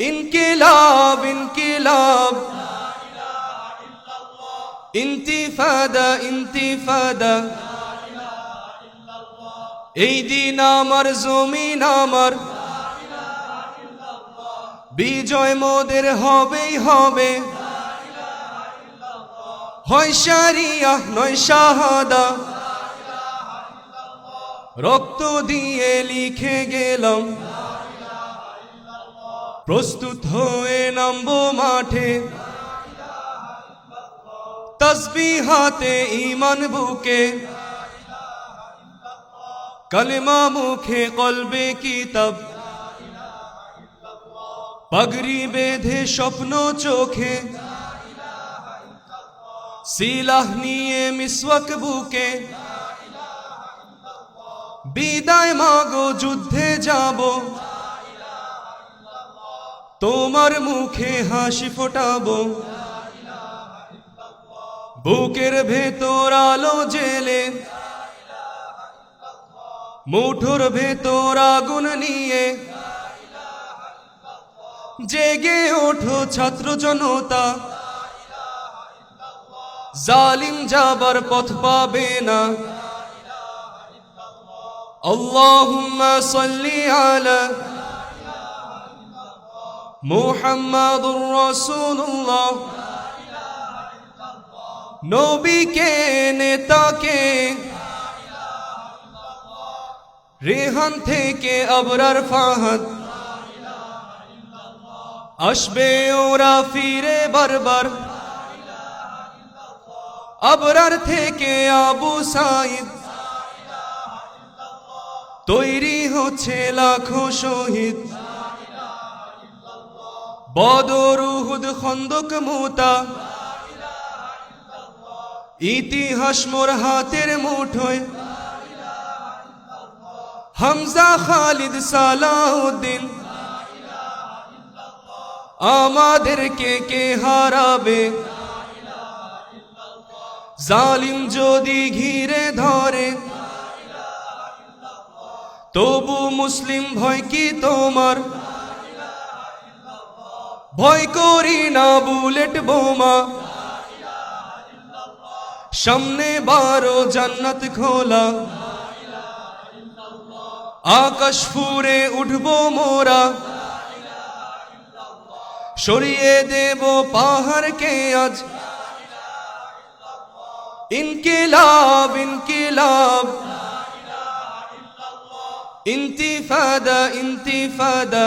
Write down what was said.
ইনকিলাব ইনকিলাব। ইন্তিফাদা ইন্তিফাদা। এই দিন আমার, জমিন আমার। বিজয় মোদের হবেই হবে। রক্ত দিয়ে লিখে গেলাম। প্রস্তুত হয়ে নামবো মাঠে। তসবি হাতে ইমান বুকে। কলমা মুখে কলবে কিতাব। পাগড়ি বেঁধে স্বপ্ন চোখে। সিলাহ নিয়ে মিসওয়াক বুকে। বিদায় মাগো, যুদ্ধে যাব। তোমার মুখে হাসি ফোটাবো। বুকের ভেতর আলো জেলে। মুঠোর ভেতর আগুন নিয়ে। জেগে ওঠো ছাত্র জনতা। জালিম যাবার পথ পাবে না। আল্লাহুম্মা সাল্লি আলা মুহাম্মাদুর রাসূলুল্লাহ। নবীকে, নেতাকে, রেহান থেকে আবরার ফাহাদ। আসবে ওরা ফিরে বারবার। আবরার থেকে আবু সাইদ। তৈরি হচ্ছে লাখো শহীদ। বদর উহুদ খন্দক মোতা। ইতিহাস মোর হাতের মুঠোয়। হামজা খালিদ সালাউদ্দিন। আমাদেরকে কে হারাবে? জালিম যদি ঘিরে ধরে। তবু মুসলিম ভয় কি তোমার? ভয় করি না বুলেট বোমা। সামনে বারো জান্নাত খোলা। আকাশ ফুরে উঠবো মোরা। সরিয়ে দেব পাহাড়কে আজ। ইনকিলাব ইনকিলাব। ইন্তিফাদা ইন্তিফাদা।